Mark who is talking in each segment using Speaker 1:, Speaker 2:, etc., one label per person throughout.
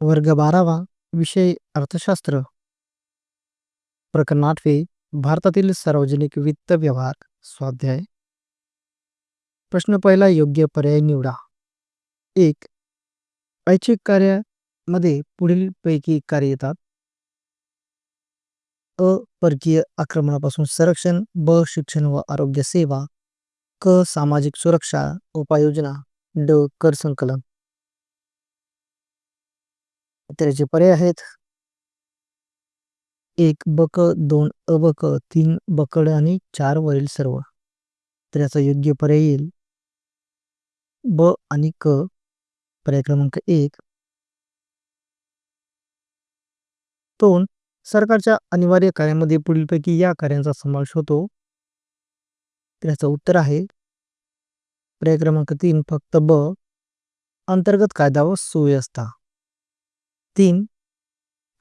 Speaker 1: वर्ग बारावा विषय अर्थशास्त्र. प्रकरण आठवे भारतातील सार्वजनिक वित्त व्यवहार स्वाध्याय. प्रश्न पहिला योग्य पर्याय निवडा. एक ऐच्छिक कार्यामध्ये पुढील पैकी कार्य येतात. अ परकीय आक्रमणापासून संरक्षण ब शिक्षण व आरोग्य सेवा क सामाजिक सुरक्षा उपाययोजना ड कर संकलन. त्याचे पर्याय आहेत. एक बक दोन अबक तीन बकड आणि चार वरील सर्व. तर याचा योग्य पर्याय येईल. ब आणि क पर्याय क्रमांक एक. दोन सरकारच्या अनिवार्य कार्यामध्ये पुढीलपैकी या कार्यांचा समावेश होतो. त्याचं उत्तर आहे. पर्याय क्रमांक तीन फक्त ब. अंतर्गत कायदा व सुव्यवस्था. तीन.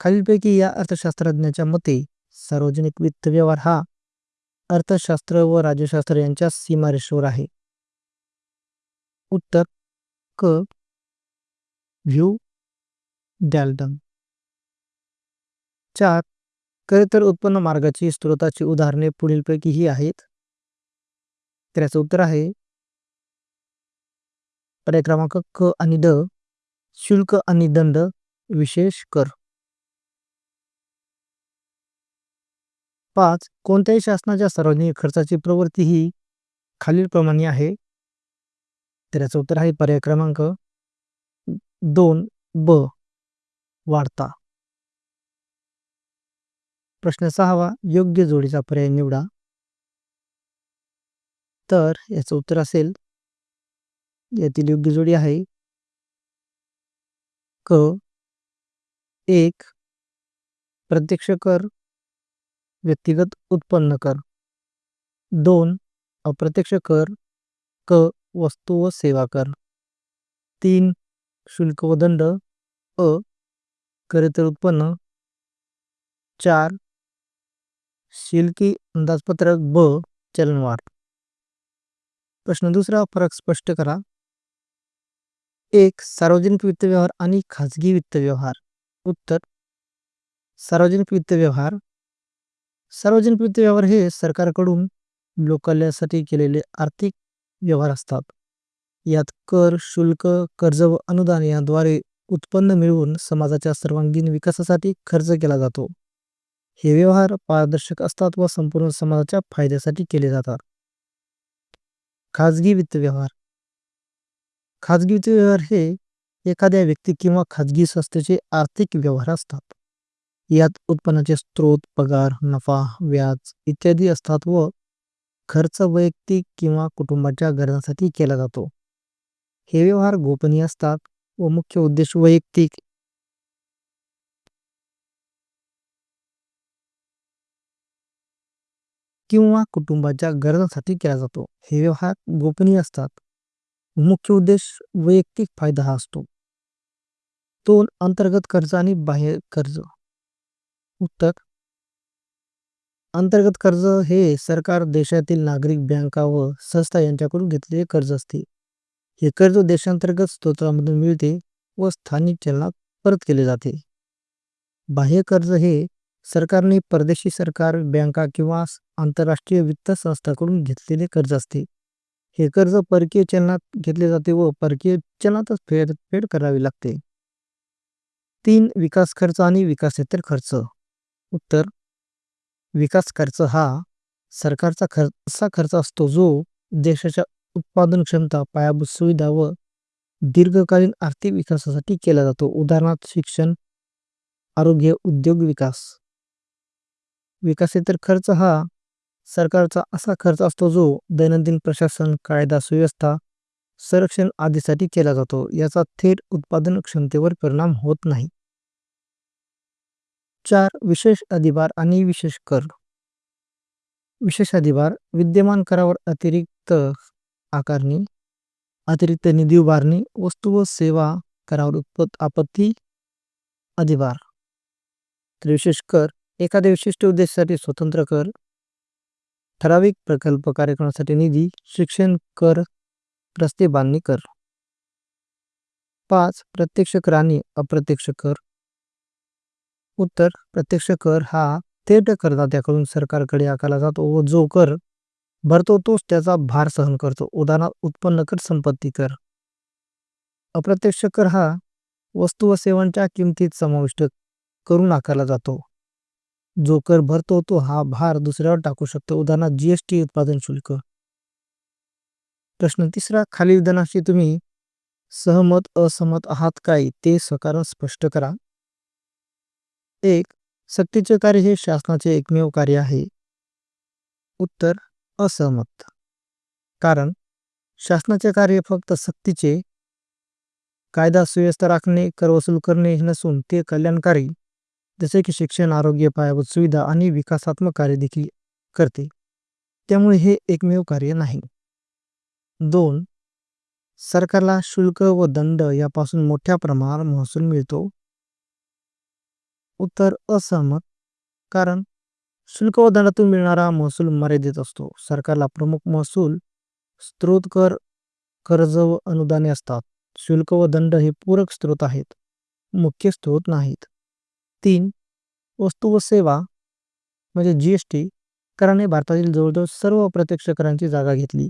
Speaker 1: खालीलपैकी या अर्थशास्त्रज्ञाच्या मते सार्वजनिक वित्त व्यवहार हा अर्थशास्त्र व राज्यशास्त्र यांच्या सीमारेषेवर आहे. उत्तर. क. व्ह्यू. डॅल्डन चार. खरेतर उत्पन्न मार्गाची स्त्रोताची उदाहरणे पुढीलपैकी ही आहेत. त्याचं उत्तर आहे. पर्याय क्रमांक क आणि ड. शुल्क आणि दंड. विशेष कर. पाच. कोणत्याही शासनाच्या सार्वजनिक खर्चाची प्रवृत्ती ही खालीलप्रमाणे आहे. तर याचं उत्तर आहे पर्याय क्रमांक दोन. ब. वाढता. प्रश्न सहावा. योग्य जोडीचा पर्याय निवडा. तर याचं उत्तर असेल यातील योग्य जोडी आहे क. एक प्रत्यक्ष कर व्यक्तिगत उत्पन्न कर. दोन अप्रत्यक्ष कर क वस्तू व सेवा कर. तीन शुल्क व दंड अ करेतर उत्पन्न. चार शिल्की अंदाजपत्रक ब चलनवार प्रश्न दुसरा फरक स्पष्ट करा. एक सार्वजनिक वित्त व्यवहार आणि खाजगी वित्त व्यवहार. उत्तर सार्वजनिक वित्त व्यवहार. सार्वजनिक वित्त व्यवहार हे सरकारकडून लोककल्यासाठी केलेले आर्थिक व्यवहार असतात. यात कर शुल्क कर्ज व अनुदान याद्वारे उत्पन्न मिळवून समाजाच्या सर्वांगीण विकासासाठी खर्च केला जातो. हे व्यवहार पारदर्शक असतात व संपूर्ण समाजाच्या फायद्यासाठी केले जातात. खाजगी वित्त व्यवहार. खाजगी वित्त व्यवहार हे एखाद्या व्यक्ती किंवा खाजगी संस्थेचे आर्थिक व्यवहार असतात. यात उत्पन्नाचे स्रोत पगार नफा व्याज इत्यादी असतात व खर्च वैयक्तिक किंवा कुटुंबाच्या गरजांसाठी केला जातो. हे व्यवहार गोपनीय असतात व मुख्य उद्देश वैयक्तिक. किंवा कुटुंबाच्या गरजांसाठी केला जातो. हे व्यवहार गोपनीय असतात. मुख्य उद्देश वैयक्तिक फायदा हा असतो. दोन अंतर्गत कर्ज आणि बाह्य कर्ज. उत्तर. अंतर्गत कर्ज हे सरकार देशातील नागरिक बँका व संस्था यांच्याकडून घेतलेले कर्ज असते. हे कर्ज देशांतर्गत स्त्रोतांमधून मिळते व स्थानिक चलनात परत केले जाते. बाह्य कर्ज हे सरकारने परदेशी सरकार बँका किंवा आंतरराष्ट्रीय वित्त संस्थांकडून घेतलेले कर्ज असते. हे कर्ज परकीय चलनात घेतले जाते व परकीय चलनातच फेड फेड करावी लागते. तीन विकास खर्च आणि विकासेतर खर्च. उत्तर विकास खर्च हा सरकारचा खर्च असा खर्च असतो जो देशाच्या उत्पादन क्षमता पायाभूत सुविधा व दीर्घकालीन आर्थिक विकासासाठी केला जातो. उदाहरणार्थ शिक्षण आरोग्य उद्योग विकास. विकासेतर खर्च हा सरकारचा असा खर्च असतो जो दैनंदिन प्रशासन कायदा सुव्यवस्था संरक्षण आधीसाठी केला जातो. याचा थेट उत्पादन क्षमतेवर परिणाम होत नाही. चार विशेष अधिभार आणि विशेष कर. विशेष अधिभार विद्यमान करावर अतिरिक्त आकारणी अतिरिक्त निधी उभारणी वस्तू व सेवा करावर उत्पत आपत्ती अधिभार. तर विशेष कर एखाद्या विशिष्ट उद्देशासाठी स्वतंत्र कर ठराविक प्रकल्प कार्यक्रमासाठी निधी शिक्षण कर रस्ते बांधणी कर. पाच प्रत्यक्ष कर आणि अप्रत्यक्ष कर. उत्तर प्रत्यक्ष कर हा थेट करदात्याकडून सरकारकडे आकारला जातो व जो कर भरतो तोच त्याचा भार सहन करतो. उदाहरणार्थ उत्पन्न कर संपत्ती कर. अप्रत्यक्ष कर हा वस्तू व सेवांच्या किमतीत समाविष्ट करून आकारला जातो. जो कर भरतो तो हा भार दुसऱ्यावर टाकू शकतो. उदाहरणार्थ जीएसटी उत्पादन शुल्क. प्रश्न तिसरा खालील विधानाशी तुम्ही सहमत असहमत आहात काय? ते सकारण स्पष्ट करा. एक सक्तीचे कार्य हे शासनाचे एकमेव कार्य आहे. उत्तर असहमत कारण शासनाचे कार्य फक्त सक्तीचे कायदा सुव्यवस्था राखणे कर वसूल करणे हे नसून ते कल्याणकारी जसे की शिक्षण आरोग्य पायाभूत सुविधा आणि विकासात्मक कार्य देखील करते. त्यामुळे हे एकमेव कार्य नाही. दोन सरकारला शुल्क व दंड यापासून मोठ्या प्रमाणावर महसूल मिळतो. उत्तर असहमत कारण शुल्क व दंडातून मिळणारा महसूल मर्यादित असतो. सरकारला प्रमुख महसूल स्त्रोत कर कर्ज व अनुदाने असतात. शुल्क व दंड हे पूरक स्त्रोत आहेत मुख्य स्त्रोत नाहीत. तीन वस्तू व सेवा म्हणजे जी एस टी कराने भारतातील जवळजवळ सर्व अप्रत्यक्ष करांची जागा घेतली.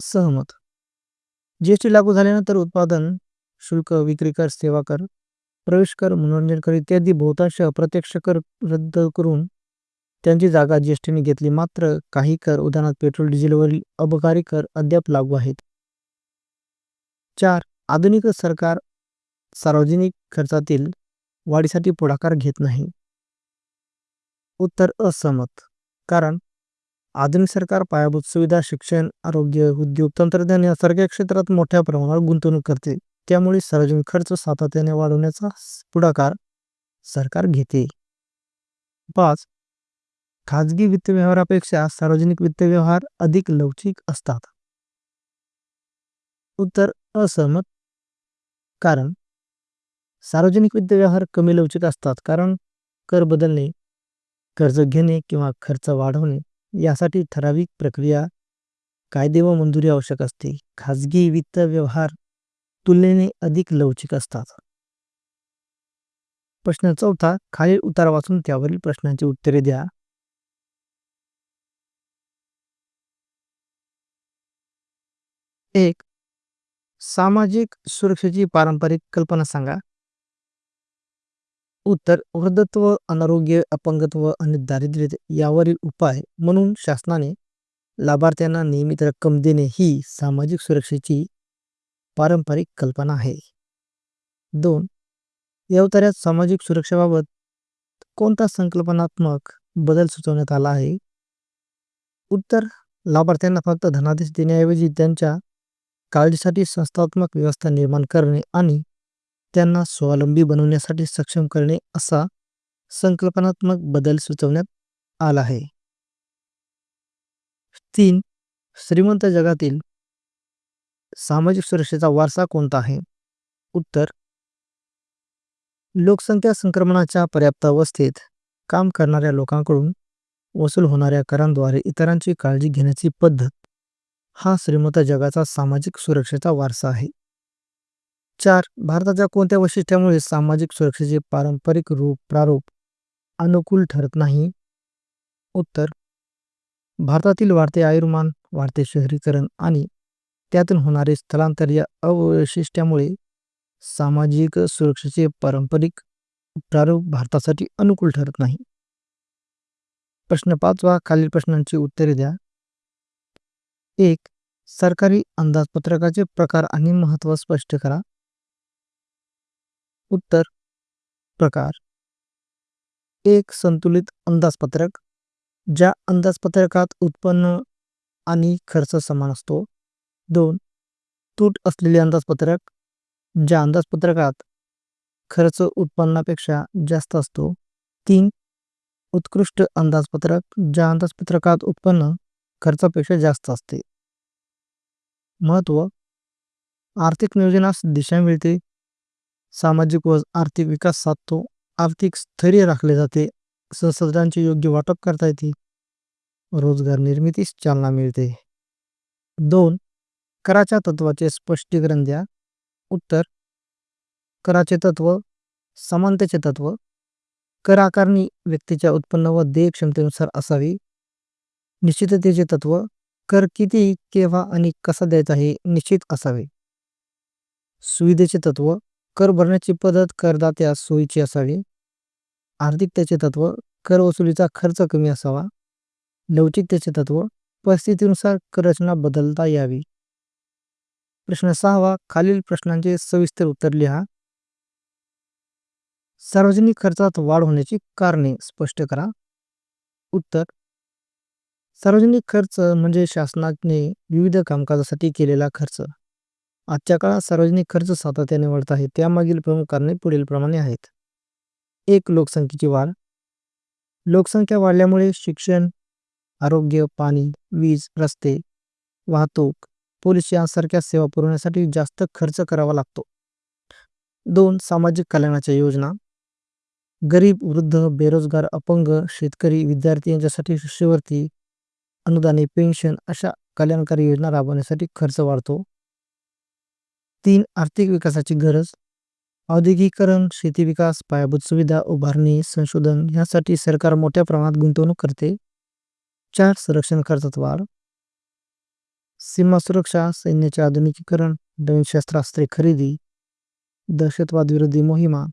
Speaker 1: सहमत. जीएसटी लागू झाल्यानंतर उत्पादन शुल्क विक्री कर सेवा कर प्रवेश कर मनोरंजन कर इत्यादी बहुतांश अप्रत्यक्ष कर रद्द करून त्यांची जागा जी घेतली. मात्र काही कर उदाहरणार्थ पेट्रोल डिझेलवरील अबकारी कर अद्याप लागू आहेत. चार आधुनिक सरकार सार्वजनिक खर्चातील वाढीसाठी पुढाकार घेत नाही. उत्तर असहमत. कारण आधुनिक सरकार पायाभूत सुविधा शिक्षण आरोग्य उद्योग तंत्रज्ञान यासारख्या क्षेत्रात मोठ्या प्रमाणावर गुंतवणूक करते. त्यामुळे सार्वजनिक खर्च सातत्याने वाढवण्याचा पुढाकार सरकार घेते. पाच खाजगी वित्त व्यवहारापेक्षा सार्वजनिक वित्त व्यवहार अधिक लवचिक असतात. उत्तर असहमत. कारण सार्वजनिक वित्त व्यवहार कमी लवचिक असतात. कारण कर बदलणे कर्ज घेणे किंवा खर्च वाढवणे यासाठी ठराविक प्रक्रिया कायदे व मंजुरी आवश्यक असते. खाजगी वित्त व्यवहार तुलनेने अधिक लवचिक असतात. प्रश्न चौथा खालील उतार वाचून त्यावरील प्रश्नांची उत्तरे द्या. एक सामाजिक सुरक्षेची पारंपरिक कल्पना सांगा. उत्तर वृद्धत्व अनारोग्य अपंगत्व आणि दारिद्र्य यावरील उपाय म्हणून शासनाने लाभार्थ्यांना नियमित रक्कम देणे ही सामाजिक सुरक्षेची पारंपरिक कल्पना आहे. दोन या सामाजिक सुरक्षेबाबत कोणता संकल्पनात्मक बदल सुचवण्यात आला आहे? उत्तर लाभार्थ्यांना फक्त धनादेश देण्याऐवजी त्यांच्या काळजीसाठी संस्थात्मक व्यवस्था निर्माण करणे आणि त्यांना स्वावलंबी बनवण्यासाठी सक्षम करणे असा संकल्पनात्मक बदल सुचवण्यात आला आहे. तीन श्रीमंत जगातील सामाजिक सुरक्षेचा वारसा कोणता आहे? उत्तर लोकसंख्या संक्रमणाच्या पर्याप्त अवस्थेत काम करणाऱ्या लोकांकडून वसूल होणाऱ्या करांद्वारे इतरांची काळजी घेण्याची पद्धत हा श्रीमंत जगाचा सामाजिक सुरक्षेचा वारसा आहे. चार भारताच्या कोणत्या वैशिष्ट्यामुळे सामाजिक सुरक्षेचे पारंपरिक रूप प्रारूप अनुकूल ठरत नाही? उत्तर भारतातील वाढते आयुर्मान वाढते शहरीकरण आणि त्यातून होणारे स्थलांतर या अवैशिष्ट्यामुळे सामाजिक सुरक्षेचे पारंपरिक प्रारूप भारतासाठी अनुकूल ठरत नाही. प्रश्न पाचवा खालील प्रश्नांची उत्तरे द्या. एक सरकारी अंदाजपत्रकाचे प्रकार आणि महत्त्व स्पष्ट करा. उत्तर प्रकार. एक संतुलित अंदाजपत्रक ज्या अंदाजपत्रकात उत्पन्न आणि खर्च समान असतो. दोन तूट असलेले अंदाजपत्रक ज्या अंदाजपत्रकात खर्च उत्पन्नापेक्षा जास्त असतो. तीन उत्कृष्ट अंदाजपत्रक ज्या अंदाजपत्रकात उत्पन्न खर्चापेक्षा जास्त असते. महत्त्व आर्थिक नियोजनास दिशा मिळते. सामाजिक व आर्थिक विकास साधतो. आर्थिक स्थैर्य राखले जाते. संसाधनांचे योग्य वाटप करता येते. रोजगार निर्मितीस चालना मिळते. दोन कराच्या तत्वाचे स्पष्टीकरण द्या. उत्तर कराचे तत्व समानतेचे तत्व. कर आकारणी व्यक्तीच्या उत्पन्न व देय क्षमतेनुसार असावी. निश्चिततेचे तत्व कर किती केव्हा आणि कसा द्यायचा हे निश्चित असावे. सुविधेचे तत्व कर भरण्याची पद्धत करदात्यास सोयीची असावी. आर्थिकतेचे तत्व कर वसुलीचा खर्च कमी असावा. लवचिकतेचे तत्व परिस्थितीनुसार कर रचना बदलता यावी. प्रश्न सहावा खालील प्रश्नांचे सविस्तर उत्तर लिहा. सार्वजनिक खर्चात वाढ होण्याची कारणे स्पष्ट करा. उत्तर सार्वजनिक खर्च म्हणजे शासनाने विविध कामकाजासाठी केलेला खर्च. आजच्या काळात सार्वजनिक खर्च सातत्याने वाढत आहे. त्यामागील प्रमुख कारणे पुढील प्रमाणे आहेत. एक लोकसंख्येची वाढ. लोकसंख्या वाढल्यामुळे शिक्षण आरोग्य पाणी वीज रस्ते वाहतूक पोलीस यांसारख्या सेवा पुरवण्यासाठी जास्त खर्च करावा लागतो. दोन सामाजिक कल्याणाच्या योजना. गरीब वृद्ध बेरोजगार अपंग शेतकरी विद्यार्थी यांच्यासाठी शिष्यवृत्ती अनुदाने पेन्शन अशा कल्याणकारी योजना राबवण्यासाठी खर्च वाढतो. तीन आर्थिक विकासाची गरज औद्योगिकरण शेती विकास पायाभूत सुविधा उभारणी संशोधन यासाठी सरकार मोठ्या प्रमाणात गुंतवणूक करते. चार संरक्षण खर्चात वाढ. सीमा सुरक्षा सैन्याचे आधुनिकीकरण नवीन शस्त्रास्त्रे खरेदी दहशतवाद विरोधी मोहिमा.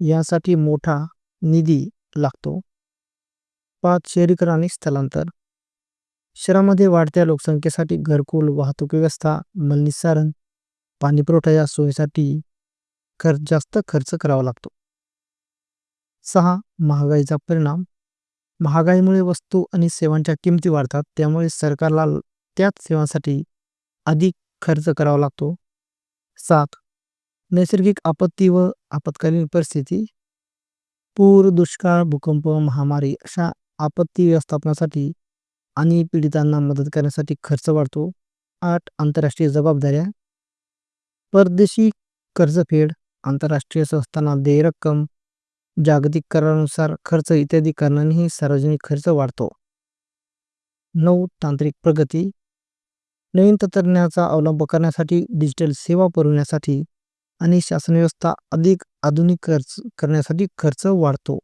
Speaker 1: यासाठी मोठा निधी लागतो. पाच शहरीकरण आणि स्थलांतर. शहरामध्ये वाढत्या लोकसंख्येसाठी घरकुल वाहतूक व्यवस्था मलनिस्सारण पाणी पुरवठा या सोयीसाठी खर्च जास्त खर्च करावा लागतो. सहा महागाईचा परिणाम. महागाईमुळे वस्तू आणि सेवांच्या किमती वाढतात त्यामुळे सरकारला त्याच सेवांसाठी अधिक खर्च करावा लागतो. सात नैसर्गिक आपत्ती व आपत्कालीन परिस्थिती. पूर दुष्काळ भूकंप महामारी अशा आपत्ती व्यवस्थापनासाठी आणि पीडितांना मदत करण्यासाठी खर्च वाढतो. आठ आंतरराष्ट्रीय जबाबदाऱ्या. परदेशी कर्जफेड आंतरराष्ट्रीय संस्थांना देय रक्कम जागतिक करारानुसार खर्च इत्यादी कारणांनीही सार्वजनिक खर्च वाढतो. नऊ तांत्रिक प्रगती नवीन तंत्रज्ञानाचा अवलंब करण्यासाठी डिजिटल सेवा पुरवण्यासाठी आणि शासन व्यवस्था अधिक आधुनिक खर्च करण्यासाठी खर्च वाढतो.